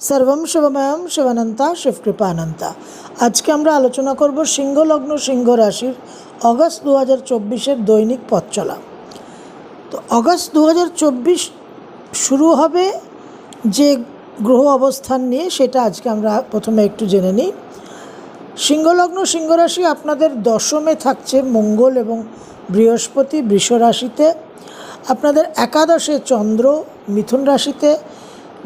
সর্বম শিবময়ম শিবানন্তা শিবকৃপানন্তা। আজকে আমরা আলোচনা করব সিংহ লগ্ন সিংহ রাশির অগস্ট দু হাজার চব্বিশের দৈনিক পথ চলা তো অগস্ট দু চব্বিশ শুরু হবে যে গ্রহ অবস্থান নিয়ে, সেটা আজকে আমরা প্রথমে একটু জেনে নিই। সিংহলগ্ন সিংহ রাশি আপনাদের দশমে থাকছে মঙ্গল এবং বৃহস্পতি বৃষ রাশিতে আপনাদের একাদশে চন্দ্র, মিথুন রাশিতে।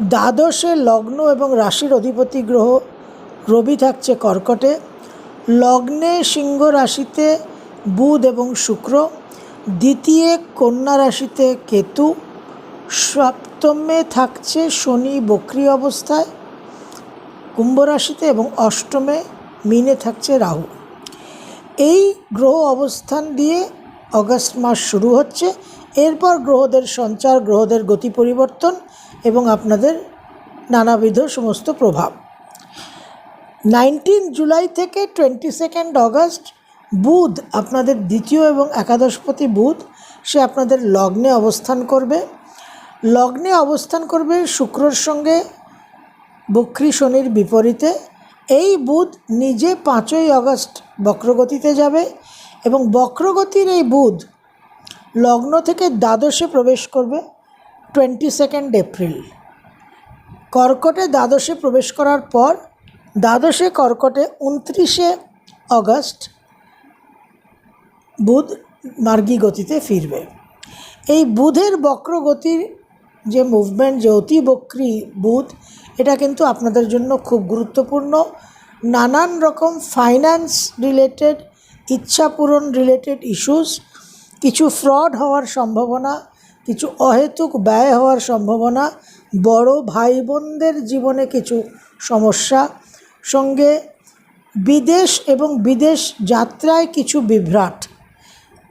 দ্বাদশে লগ্ন এবং রাশির অধিপতি গ্রহ রবি থাকছে কর্কটে। লগ্নে সিংহ রাশিতে বুধ এবং শুক্র। দ্বিতীয় কন্যা রাশিতে কেতু। সপ্তমে থাকছে শনি বক্রি অবস্থায় কুম্ভ রাশিতে এবং অষ্টমে মিনে থাকছে রাহু। এই গ্রহ অবস্থান দিয়ে অগস্ট মাস শুরু হচ্ছে। এরপর গ্রহদের সঞ্চার, গ্রহদের গতি পরিবর্তন এবং আপনাদের নানাবিধ সমস্ত প্রভাব। নাইনটিন জুলাই থেকে টোয়েন্টি সেকেন্ড অগস্ট বুধ, আপনাদের দ্বিতীয় এবং একাদশপতি বুধ, সে আপনাদের লগ্নে অবস্থান করবে। লগ্নে অবস্থান করবে শুক্রর সঙ্গে বক্রী শনির বিপরীতে। এই বুধ নিজে পাঁচই আগস্ট বক্রগতিতে যাবে এবং বক্রগতির এই বুধ লগ্ন থেকে দ্বাদশে প্রবেশ করবে টোয়েন্টি সেকেন্ড এপ্রিল কর্কটে দ্বাদশে প্রবেশ করার পর দ্বাদশে কর্কটে উনত্রিশে অগস্ট বুধ মার্গী গতিতে ফিরবে। এই বুধের বক্রগতির যে মুভমেন্ট যে অতি বক্রী বুধ, এটা কিন্তু আপনাদের জন্য খুব গুরুত্বপূর্ণ। নানান রকম ফাইন্যান্স রিলেটেড ইচ্ছা পূরণ রিলেটেড ইস্যুস কিছু ফ্রড হওয়ার সম্ভাবনা, কিছু অহেতুক ব্যয় হওয়ার সম্ভাবনা, বড় ভাই বোনদের জীবনে কিছু সমস্যা, সঙ্গে বিদেশ এবং বিদেশ যাত্রায় কিছু বিভ্রাট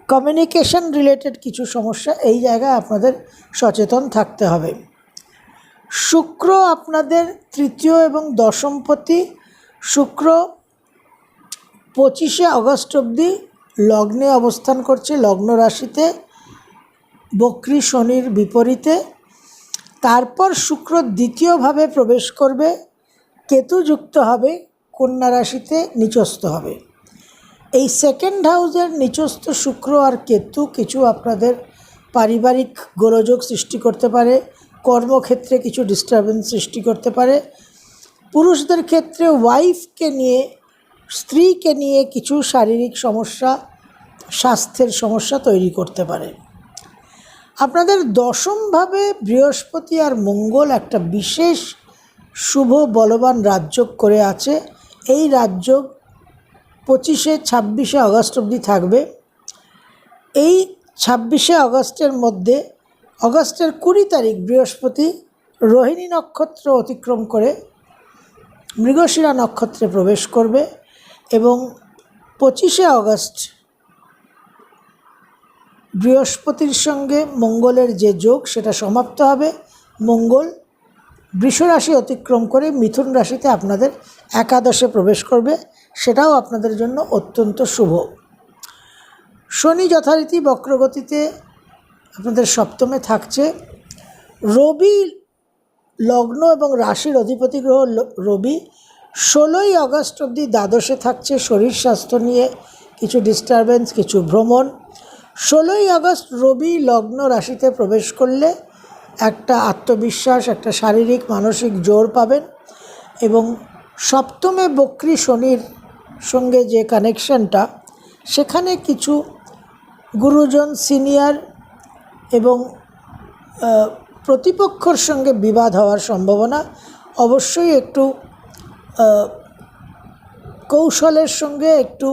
কমিউনিকেশন রিলেটেড কিছু সমস্যা, এই জায়গায় আপনাদের সচেতন থাকতে হবে। শুক্র আপনাদের তৃতীয় এবং দশমপতি শুক্র পঁচিশে আগস্ট অবধি লগ্নে অবস্থান করছে, লগ্ন রাশিতে, বক্রী শনির বিপরীতে। তারপর শুক্র দ্বিতীয়ভাবে প্রবেশ করবে, কেতু যুক্ত হবে, কন্যা রাশিতে নিচস্থ হবে। এই সেকেন্ড হাউসের নিচস্থ শুক্র আর কেতু কিছু আপনাদের পারিবারিক গোলযোগ সৃষ্টি করতে পারে, কর্মক্ষেত্রে কিছু ডিস্টারবেন্স সৃষ্টি করতে পারে। পুরুষদের ক্ষেত্রে ওয়াইফকে নিয়ে স্ত্রীকে নিয়ে কিছু শারীরিক সমস্যা, স্বাস্থ্যের সমস্যা তৈরি করতে পারে। আপনাদের দশমভাবে বৃহস্পতি আর মঙ্গল একটা বিশেষ শুভ বলবান রাজযোগ করে আছে। এই রাজযোগ পঁচিশে ছাব্বিশে আগস্ট অবধি থাকবে। এই ছাব্বিশে আগস্টের মধ্যে অগস্টের কুড়ি তারিখ বৃহস্পতি রোহিণী নক্ষত্র অতিক্রম করে মৃগশিরা নক্ষত্রে প্রবেশ করবে। এবং পঁচিশে আগস্ট বৃহস্পতির সঙ্গে মঙ্গলের যে যোগ, সেটা সমাপ্ত হবে। মঙ্গল বৃষরাশি অতিক্রম করে মিথুন রাশিতে আপনাদের একাদশে প্রবেশ করবে। সেটাও আপনাদের জন্য অত্যন্ত শুভ। শনি যথারীতি বক্রগতিতে আপনাদের সপ্তমে থাকছে। রবি লগ্ন এবং রাশির অধিপতি গ্রহ রবি ষোলোই আগস্ট অবধি দ্বাদশে থাকছে শরীর স্বাস্থ্য নিয়ে কিছু ডিস্টারবেন্স কিছু ভ্রমণ। ষোলোই আগস্ট রবি লগ্ন রাশিতে প্রবেশ করলে একটা আত্মবিশ্বাস, একটা শারীরিক, মানসিক জোর পাবেন এবং সপ্তমে বক্রী শনির সঙ্গে যে কানেকশনটা সেখানে কিছু গুরুজন সিনিয়র এবং প্রতিপক্ষর সঙ্গে বিবাদ হওয়ার সম্ভাবনা। অবশ্যই একটু কৌশলের সঙ্গে একটু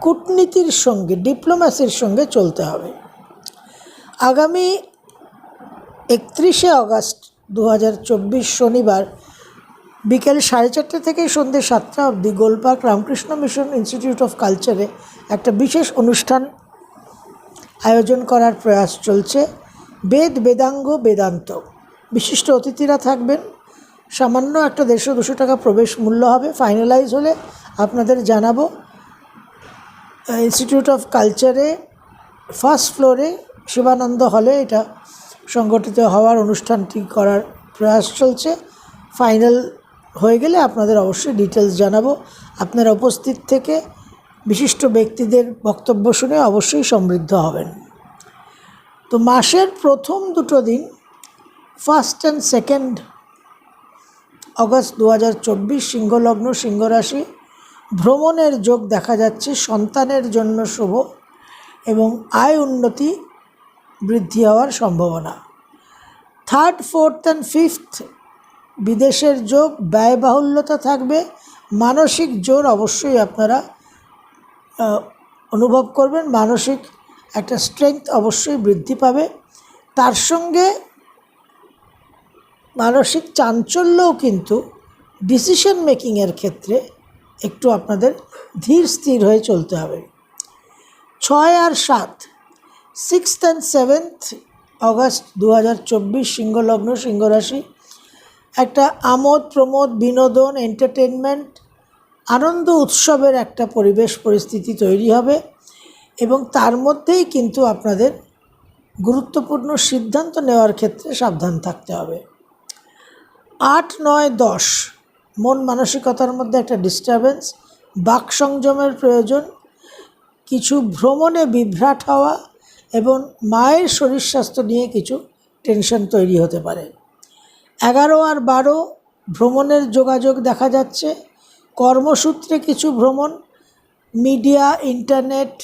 কূটনীতির সঙ্গে, ডিপ্লোম্যাসির সঙ্গে চলতে হবে। আগামী একত্রিশে আগস্ট দু শনিবার বিকেল সাড়ে চারটে থেকে সন্ধ্যে সাতটা অবধি Golpark Ramakrishna mission institute of কালচারে একটা বিশেষ অনুষ্ঠান আয়োজন করার প্রয়াস চলছে। বেদ, বেদাঙ্গ, বেদান্ত। বিশিষ্ট অতিথিরা থাকবেন। সামান্য একটা দেড়শো দুশো টাকা প্রবেশ মূল্য হবে ফাইনালাইজ হলে আপনাদের জানাব। ইনস্টিটিউট অফ কালচারে ফার্স্ট ফ্লোরে শিবানন্দ হলে এটা সংগঠিত হওয়ার অনুষ্ঠানটি করার প্রয়াস চলছে। ফাইনাল হয়ে গেলে আপনাদের অবশ্যই ডিটেলস জানাব। আপনারা উপস্থিত থেকে বিশিষ্ট ব্যক্তিদের বক্তব্য শুনে অবশ্যই সমৃদ্ধ হবেন। তো মাসের প্রথম দুটো দিন ফার্স্ট অ্যান্ড সেকেন্ড অগস্ট দু হাজার চব্বিশ সিংহলগ্ন সিংহ রাশি ভ্রমণের যোগ দেখা যাচ্ছে, সন্তানের জন্য শুভ এবং আয় উন্নতি বৃদ্ধি হওয়ার সম্ভাবনা। থার্ড, ফোর্থ অ্যান্ড ফিফথ, বিদেশের যোগ, ব্যয়বাহুল্যতা থাকবে। মানসিক জোর অবশ্যই আপনারা অনুভব করবেন। মানসিক একটা স্ট্রেংথ অবশ্যই বৃদ্ধি পাবে। তার সঙ্গে মানসিক চাঞ্চল্যও কিন্তু ডিসিশন মেকিংয়ের ক্ষেত্রে একটু আপনাদের ধীর স্থির হয়ে চলতে হবে। ছয় আর সাত সিক্সথ অ্যান্ড সেভেন্থ অগস্ট দু হাজার চব্বিশ সিংহলগ্ন সিংহরাশি, একটা আমোদ, প্রমোদ, বিনোদন এন্টারটেনমেন্ট আনন্দ উৎসবের একটা পরিবেশ, পরিস্থিতি তৈরি হবে এবং তার মধ্যেই কিন্তু আপনাদের গুরুত্বপূর্ণ সিদ্ধান্ত নেওয়ার ক্ষেত্রে সাবধান থাকতে হবে। আট, নয়, দশ। মন মানসিকতার মধ্যে একটা ডিস্টারবেন্স বাক সংযমের প্রয়োজন, কিছু ভ্রমণে বিভ্রাট হওয়া এবং মায়ের শরীর স্বাস্থ্য নিয়ে কিছু টেনশন তৈরি হতে পারে। এগারো আর বারো, ভ্রমণের যোগাযোগ দেখা যাচ্ছে। কর্মসূত্রে কিছু ভ্রমণ মিডিয়া ইন্টারনেট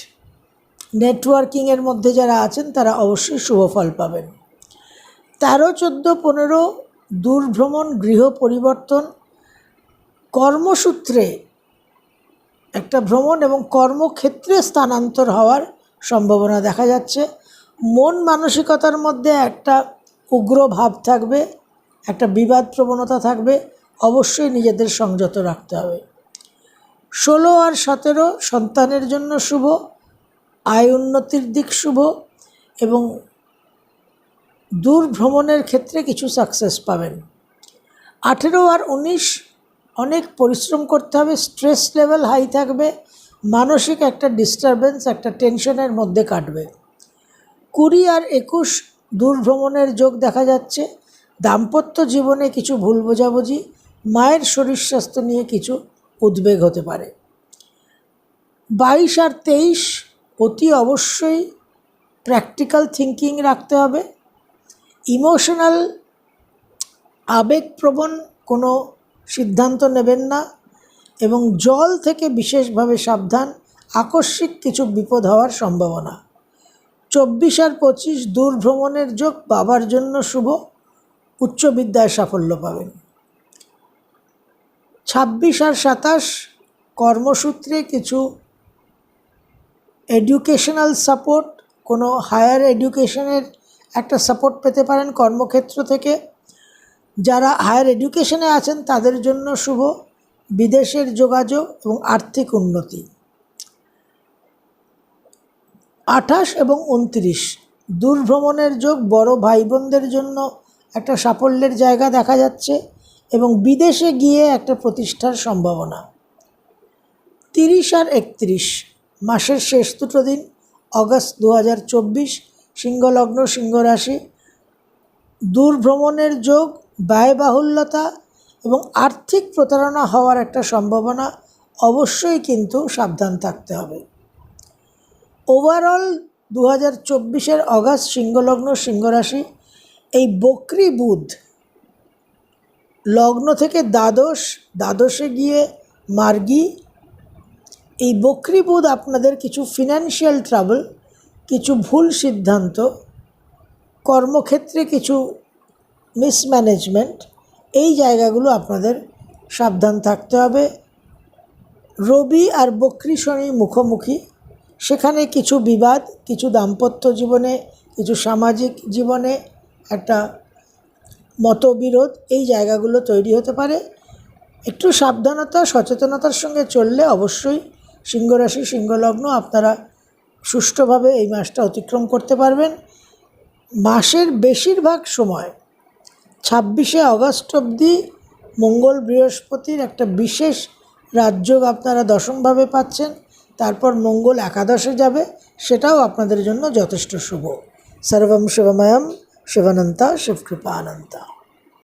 নেটওয়ার্কিংয়ের মধ্যে যারা আছেন তারা অবশ্যই শুভ ফল পাবেন। তেরো, চোদ্দ, পনেরো দূরভ্রমণ, গৃহ পরিবর্তন, কর্মসূত্রে একটা ভ্রমণ এবং কর্মক্ষেত্রে স্থানান্তর হওয়ার সম্ভাবনা দেখা যাচ্ছে। মন মানসিকতার মধ্যে একটা উগ্র ভাব থাকবে, একটা বিবাদ প্রবণতা থাকবে। অবশ্যই নিজেদের সংযত রাখতে হবে। ষোলো আর সতেরো সন্তানের জন্য শুভ, আয় উন্নতির দিক শুভ এবং দূর ভ্রমণের ক্ষেত্রে কিছু সাকসেস পাবেন। আঠেরো আর উনিশ, অনেক পরিশ্রম করতে হবে স্ট্রেস লেভেল হাই থাকবে, মানসিক একটা ডিস্টারবেন্স একটা টেনশনের মধ্যে কাটবে। কুড়ি আর একুশ দূর ভ্রমণের যোগ দেখা যাচ্ছে, দাম্পত্য জীবনে কিছু ভুল বোঝাবুঝি, মায়ের শরীর স্বাস্থ্য নিয়ে কিছু উদ্বেগ হতে পারে। বাইশ আর তেইশ, অতি অবশ্যই প্র্যাকটিক্যাল থিঙ্কিং রাখতে হবে ইমোশনাল আবেগপ্রবণ কোনো সিদ্ধান্ত নেবেন না এবং জল থেকে বিশেষভাবে সাবধান, আকস্মিক কিছু বিপদ হওয়ার সম্ভাবনা। চব্বিশ আর পঁচিশ দূর ভ্রমণের যোগ বাবার জন্য শুভ, উচ্চ বিদ্যায় সাফল্য পাবেন। ছাব্বিশ আর সাতাশ কর্মসূত্রে কিছু এডুকেশনাল সাপোর্ট কোনো হায়ার এডুকেশনের একটা সাপোর্ট পেতে পারেন কর্মক্ষেত্র থেকে। যারা হায়ার এডুকেশনে আছেন, তাদের জন্য শুভ। বিদেশের যোগাযোগ এবং আর্থিক উন্নতি। আঠাশ এবং উনত্রিশ। দূর ভ্রমণের যোগ বড় ভাই বোনদের জন্য একটা সাফল্যের জায়গা দেখা যাচ্ছে এবং বিদেশে গিয়ে একটা প্রতিষ্ঠার সম্ভাবনা। তিরিশ আর একত্রিশ। মাসের শেষ দুটো দিন, অগস্ট দু হাজার চব্বিশ। সিংহলগ্ন, সিংহরাশি। দূর ভ্রমণের যোগ, ব্যয়বাহুল্যতা এবং আর্থিক প্রতারণা হওয়ার একটা সম্ভাবনা অবশ্যই কিন্তু সাবধান থাকতে হবে। ওভারঅল দু হাজার চব্বিশের অগাস্ট সিংহলগ্ন, সিংহরাশি, এই বকরি বুধ লগ্ন থেকে দ্বাদশ, দ্বাদশে গিয়ে মার্গী। এই বকরি বুধ আপনাদের কিছু ফিনান্সিয়াল ট্রাবল কিছু ভুল সিদ্ধান্ত, কর্মক্ষেত্রে কিছু মিসম্যানেজমেন্ট এই জায়গাগুলো আপনাদের সাবধান থাকতে হবে। রবি আর বকরি শনি মুখোমুখি। সেখানে কিছু বিবাদ, কিছু দাম্পত্য জীবনে, কিছু সামাজিক জীবনে, একটা মতবিরোধ এই জায়গাগুলো তৈরি হতে পারে। একটু সাবধানতা, সচেতনতার সঙ্গে চললে অবশ্যই সিংহরাশি, সিংহলগ্ন আপনারা সুষ্ঠুভাবে এই মাসটা অতিক্রম করতে পারবেন। মাসের বেশিরভাগ সময় ছাব্বিশে অগস্ট অবধি মঙ্গল বৃহস্পতির একটা বিশেষ রাজযোগ আপনারা দশমভাবে পাচ্ছেন, তারপর মঙ্গল একাদশে যাবে, সেটাও আপনাদের জন্য যথেষ্ট শুভ। সর্বম শিবময়ম শিবানন্তা শিবকৃপা অনন্তা